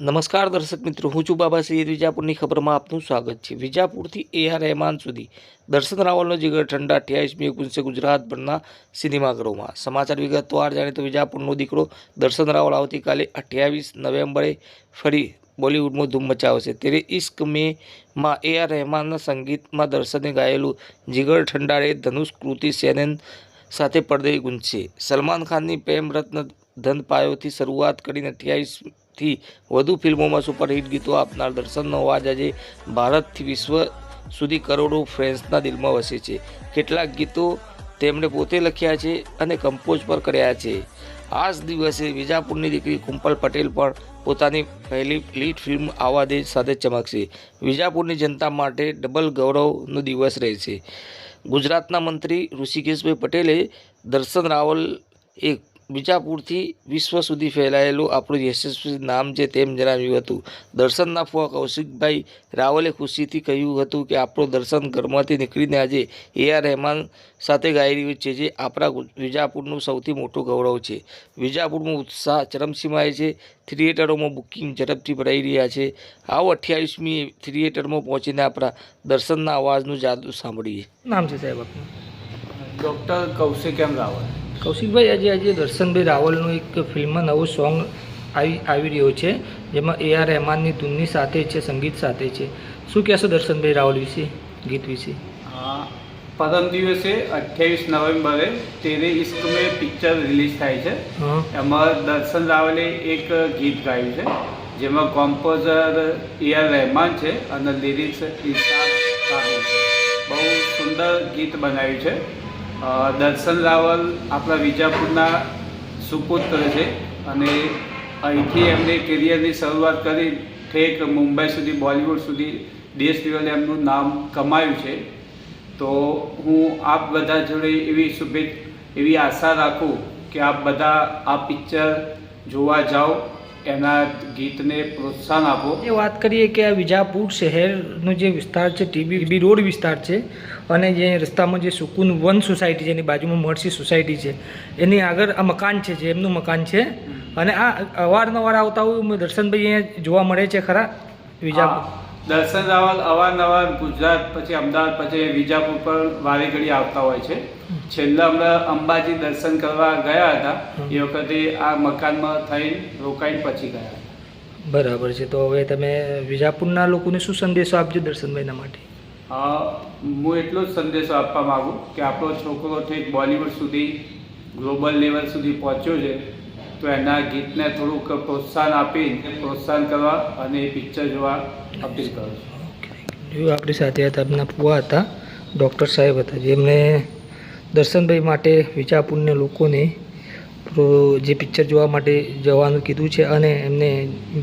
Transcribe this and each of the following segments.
નમસ્કાર દર્શક મિત્રો, હું છું બાબા સૈયદ વિજાપુરની ખબરમાં આપનું સ્વાગત છે. વિજાપુરથી એ આર રહેમાન સુધી દર્શન રાવલનો જીગર ઠંડા અઠ્યાવીસમી એકોણસે ગુજરાતભરના સિનેમાઘરોમાં. સમાચાર વિગતવાર જાણીએ તો વિજાપુરનો દીકરો દર્શન રાવલ આવતીકાલે અઠ્યાવીસ નવેમ્બરે ફરી બોલિવૂડમાં ધૂમ મચાવશે ત્યારે ઇશ્ક મેમાં એ આર રહેમાનના સંગીતમાં દર્શને ગાયેલું જીગર ઠંડાળે ધનુષ કૃતિ સેનન સાથે પડદે ગુંજશે. સલમાન ખાનની પ્રેમ રત્ન ધન પાયોથી શરૂઆત કરીને અઠ્યાવીસથી વધુ ફિલ્મોમાં સુપરહિટ ગીતો આપનાર દર્શનનો અવાજ આજે ભારતથી વિશ્વ સુધી કરોડો ફ્રેન્ડ્સના દિલમાં વસે છે. કેટલાક ગીતો તેમણે પોતે લખ્યા છે અને કમ્પોઝ પર કર્યા છે. આ જ દિવસે વિજાપુરની દીકરી કુંપલ પટેલ પણ પોતાની પહેલી લીડ ફિલ્મ આવા દે સાથે ચમકશે. વિજાપુરની જનતા માટે ડબલ ગૌરવનો દિવસ રહેશે ગુજરાતના મંત્રી ઋષિકેશભાઈ પટેલે દર્શન રાવલ એક વિજાપુરથી વિશ્વ સુધી ફેલાયેલું આપણું યશસ્વી નામ છે તેમ જણાવ્યું હતું. દર્શનના ફુવા કૌશિકભાઈ રાવલે ખુશીથી કહ્યું હતું કે આપણો દર્શન ઘરમાંથી નીકળીને આજે એ આર રહેમાન સાથે ગાઈ રહ્યું છે જે આપણા વિજાપુરનું સૌથી મોટું ગૌરવ છે. વિજાપુરમાં ઉત્સાહ ચરમસીમાએ છે. થિયેટરોમાં બુકિંગ ઝડપથી ભરાઈ રહ્યા છે. આવો અઠ્યાવીસમી થિયેટરમાં પહોંચીને આપણા દર્શનના અવાજનું જાદુ સાંભળીએ. નામ છે સાહેબ આપનું? Doctor Kaushik M Raval. Kaushikbhai આજે આજે દર્શનભાઈ રાવલનું એક ફિલ્મમાં નવો સોંગ આવી આવી રહ્યો છે જેમાં એ આર રહેમાનની ધૂનની સાથે છે સંગીત સાથે છે. શું કહેશો દર્શનભાઈ રાવલ વિશે ગીત વિશે? પ્રથમ દિવસે અઠ્યાવીસ નવેમ્બરે તેરે ઇશ્ક મેં પિક્ચર રિલીઝ થાય છે. એમાં દર્શન રાવલે એક ગીત ગાયું છે જેમાં કોમ્પોઝર એ આર રહેમાન છે અને લિરિક્સ બહુ સુંદર ગીત બનાવ્યું છે. દર્શન રાવલ આપણા વિજાપુરના સુપુત્ર છે અને અહીંથી એમને કેરિયરની શરૂઆત કરી ઠેક મુંબઈ સુધી, બોલિવૂડ સુધી, દેશ લેવલે એમનું નામ કમાયું છે. તો હું આપ બધા જોડે એવી શુભેચ્છ, એવી આશા રાખું કે આપ બધા આ પિક્ચર જોવા જાઓ. એના ગીતને પ્રોત્સાહન આપો. એ વાત કરીએ કે આ વિજાપુર શહેરનો જે વિસ્તાર છે ટીબી રોડ વિસ્તાર છે અને જે રસ્તામાં જે સુકુન વન સોસાયટી છે એની બાજુમાં મળશી સોસાયટી છે એની આગળ આ મકાન છે જે એમનું મકાન છે. અને આ અવારનવાર આવતા હોય દર્શનભાઈ અહીંયા જોવા મળે છે ખરા વિજાપુર? દર્શન રાવલ અવારનવાર ગુજરાત પછી અમદાવાદ પછી વિજાપુર પર વારે ઘડી આવતા હોય છે. છેલ્લા હમણાં અંબાજી દર્શન કરવા ગયા હતા. એ વખતે આ મકાનમાં થઈને રોકાઈને પછી ગયા બરાબર છે. તો હવે તમે વિજાપુરના લોકોને શું સંદેશો આપજો દર્શનભાઈના માટે? હું એટલો જ સંદેશો આપવા માગું કે આપણો છોકરો ઠીક બોલિવૂડ સુધી ગ્લોબલ લેવલ સુધી પહોંચ્યો છે તો એના ગીતને થોડુંક પ્રોત્સાહન આપી પ્રોત્સાહન કરવા અને એ પિક્ચર જોવા અપીલ કરું છું. જો આપણી સાથે હતા એમના પુઆ હતા ડૉક્ટર સાહેબ હતા જેમણે દર્શનભાઈ માટે વિજાપુરના લોકોને જે પિક્ચર જોવા માટે જવાનું કીધું છે અને એમને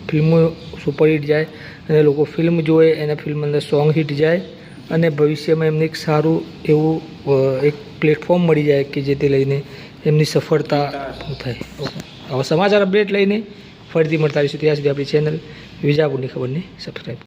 ફિલ્મો સુપરહિટ જાય અને લોકો ફિલ્મ જોવે, એને ફિલ્મ અંદર સોંગ હિટ જાય અને ભવિષ્યમાં એમને એક સારું એવું એક પ્લેટફોર્મ મળી જાય કે જેથી લઈને એમની સફળતા થાય. હવે સમાચાર અપડેટ લઈને ફરીથી મળતા રહીશું. ત્યાં સુધી આપણી ચેનલ વિજાપુરની ખબરને સબસ્ક્રાઈબ